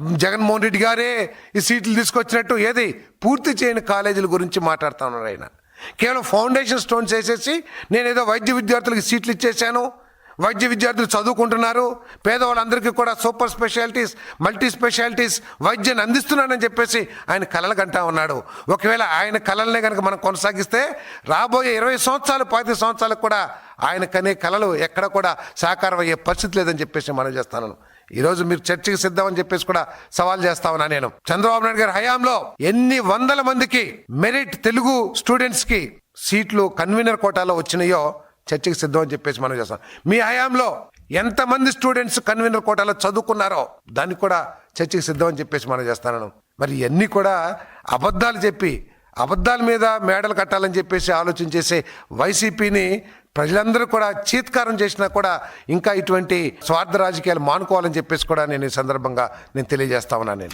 జగన్మోహన్ రెడ్డి గారే ఈ సీట్లు తీసుకొచ్చినట్టు ఏది? పూర్తి చేయని కాలేజీల గురించి మాట్లాడుతా ఉన్నారు ఆయన. కేవలం ఫౌండేషన్ స్టోన్స్ వేసేసి నేను ఏదో వైద్య విద్యార్థులకు సీట్లు ఇచ్చేసాను వైద్య విద్యార్థులు చదువుకుంటున్నారు. పేదవాళ్ళందరికీ కూడా సూపర్ స్పెషాలిటీస్ మల్టీ స్పెషాలిటీస్ వైద్యాన్ని అందిస్తున్నానని చెప్పేసి ఆయన కలలు కంటా ఉన్నాడు. ఒకవేళ ఆయన కలల్నే కనుక మనం కొనసాగిస్తే రాబోయే ఇరవై సంవత్సరాలు పాతి సంవత్సరాలకు కూడా ఆయన కనే కళలు ఎక్కడ కూడా సాకారం అయ్యే పరిస్థితి లేదని చెప్పేసి మనం చేస్తాను. ఈరోజు మీరు చర్చకి సిద్ధమని చెప్పేసి కూడా సవాల్ చేస్తా ఉన్నా నేను. చంద్రబాబు నాయుడు గారి హయాంలో ఎన్ని వందల మందికి మెరిట్ తెలుగు స్టూడెంట్స్కి సీట్లు కన్వీనర్ కోటాలో వచ్చినాయో చర్చకి సిద్ధం అని చెప్పేసి మనం చేస్తాం. మీ హయాంలో ఎంతమంది స్టూడెంట్స్ కన్వీనర్ కోటాలో చదువుకున్నారో దానికి కూడా చర్చకి సిద్ధం అని చెప్పేసి మనం చేస్తాను. మరి ఇవన్నీ కూడా అబద్ధాలు చెప్పి అబద్ధాల మీద మేడలు కట్టాలని చెప్పేసి ఆలోచన చేసే వైసీపీని ప్రజలందరూ కూడా చీత్కారం చేసినా కూడా ఇంకా ఇటువంటి స్వార్థ రాజకీయాలు మానుకోవాలని చెప్పేసి కూడా నేను ఈ సందర్భంగా నేను తెలియజేస్తా ఉన్నాను. నేను